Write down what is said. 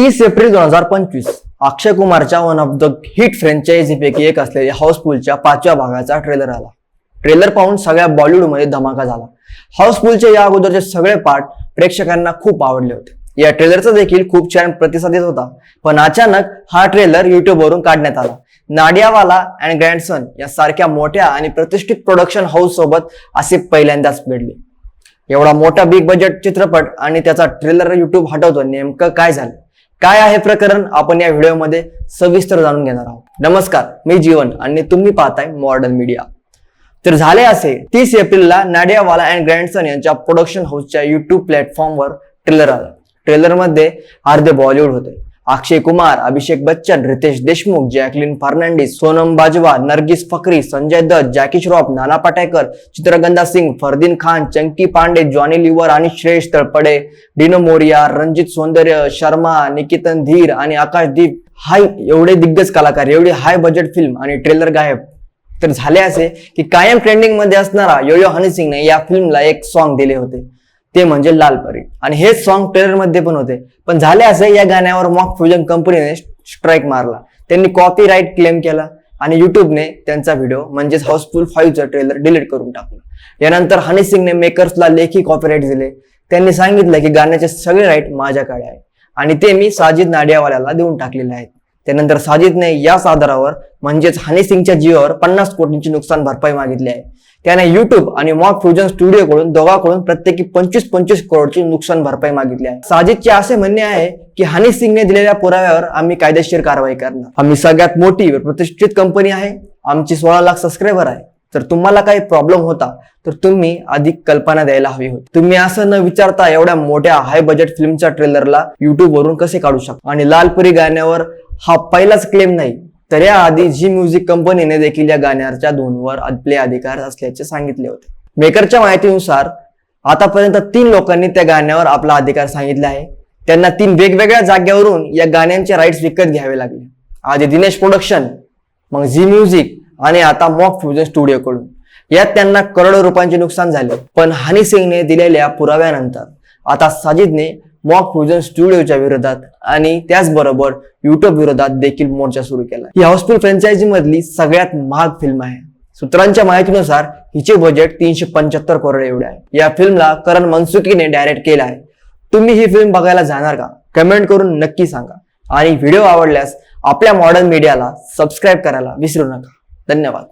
तीस एप्रिल दोन हजार पंचवीस अक्षय कुमारच्या वन ऑफ द हिट फ्रँचायझीपैकी एक असलेल्या हाऊसफुलच्या पाचव्या भागाचा ट्रेलर आला. ट्रेलर पाहून सगळ्या बॉलिवूडमध्ये धमाका झाला. हाऊसफुलचे या अगोदरचे सगळे पार्ट प्रेक्षकांना खूप आवडले होते. या ट्रेलरचा देखील खूप छान प्रतिसाद येत होता. पण अचानक हा ट्रेलर युट्यूबवरून काढण्यात आला. नाडियावाला अँड ग्रँडसन या सारख्या मोठ्या आणि प्रतिष्ठित प्रोडक्शन हाऊस सोबत असे पहिल्यांदाच भेटले एवढा मोठा बिग बजेट चित्रपट आणि त्याचा ट्रेलर युट्यूब हटवतो नेमकं काय झालं? काय आहे प्रकरण? आपण या व्हिडिओमध्ये सविस्तर जाणून घेणार आहोत. नमस्कार मी जीवन आणि तुम्ही पाहताय मॉडर्न मीडिया तर झाले असे तीस एप्रिलला नाडियावाला अँड ग्रँडसन यांच्या प्रोडक्शन हाऊसच्या युट्यूब प्लॅटफॉर्मवर ट्रेलर आला. ट्रेलरमध्ये अर्धे बॉलिवूड होते. Akshay Kumar Abhishek Bachchan Riteish Deshmukh Jacqueline Fernandez Sonam Bajwa Nargis Fakhri Sanjay Dutt Jackie Shroff Nana Patekar Chitrangada Singh Fardeen Khan Chunky Pandey Johnny Lever आणि श्रेयश तळपडे डिनो मोरिया रणजित सौंदर्य शर्मा निकेतन धीर आणि आकाशदीप. हाय एवढे दिग्गज कलाकार एवढी हाय बजेट फिल्म आणि ट्रेलर गायब. तर झाले असे की कायम ट्रेंडिंगमध्ये असणारा योयो हनी सिंगने या फिल्मला एक सॉन्ग दिले होते. ते म्हणजे लाल परी. आणि हेच सॉन्ग ट्रेलरमध्ये पण होते. पण झाले असे या गाण्यावर मॉक फ्युजन कंपनीने स्ट्राईक मारला. त्यांनी कॉपी राईट क्लेम केला आणि युट्यूबने त्यांचा व्हिडिओ म्हणजेच हाऊसफुल फाईव्हचा ट्रेलर डिलीट करून टाकलं. यानंतर हनी सिंगने मेकर्सला लेखी कॉपीराईट दिले. त्यांनी सांगितलं की गाण्याचे सगळे राईट माझ्याकडे आहे. आणि ते मी साजिद नाडियावाल्याला देऊन टाकलेले आहेत. त्यानंतर साजिदने याच आधारावर म्हणजेच हनी सिंगच्या जीवावर पन्नास कोटींची नुकसान भरपाई मागितली आहे. त्याने युट्यूब आणि मॉक फ्युजन स्टुडिओकडून दोघांकडून प्रत्येकी पंचवीस पंचवीस करोडची नुकसान भरपाई मागितली आहे. साजिदचे असे म्हणणे आहे की हनी सिंगने दिलेल्या पुराव्यावर आम्ही कायदेशीर कारवाई करणार. आम्ही सगळ्यात मोठी प्रतिष्ठित कंपनी आहे. आमची सोळा लाख सबस्क्रायबर आहे. तर तुम्हाला काही प्रॉब्लेम होता तर तुम्ही अधिक कल्पना द्यायला हवी होती. तुम्ही असं न विचारता एवढ्या मोठ्या हाय बजेट फिल्मच्या ट्रेलरला युट्यूब वरून कसे काढू शकता? आणि लालपुरी गाण्यावर हा पहिलाच क्लेम नाही. तर याआधी झी म्युझिक कंपनीने देखील या गाण्याच्या धोनवर आपले अधिकार असल्याचे सांगितले होते. मेकरच्या माहितीनुसार आतापर्यंत तीन लोकांनी त्या गाण्यावर आपला अधिकार सांगितला आहे. त्यांना तीन वेगवेगळ्या जागेवरून या गाण्यांचे राईट्स विकत घ्यावे लागले. आधी दिनेश प्रोडक्शन मग झी म्युझिक आणि आता मॉक फ्युजन स्टुडिओकडून यात त्यांना करोडो रुपयांचे नुकसान झाले. पण हनी सिंगने दिलेल्या पुराव्यानंतर आता साजिदने मॉक फ्युजन स्टुडिओच्या विरोधात आणि त्याचबरोबर युट्यूब विरोधात देखील मोर्चा सुरू केला. ही हाऊसफुल फ्रँचायझी मधली सगळ्यात महाग फिल्म आहे. सूत्रांच्या माहितीनुसार हिचे बजेट तीनशे पंच्याहत्तर करोड एवढे आहे. या फिल्मला करण मनसुकीने डायरेक्ट केला आहे. तुम्ही ही फिल्म बघायला जाणार का? कमेंट करून नक्की सांगा. आणि व्हिडिओ आवडल्यास आपल्या मॉडर्न मीडियाला सबस्क्राईब करायला विसरू नका. धन्यवाद.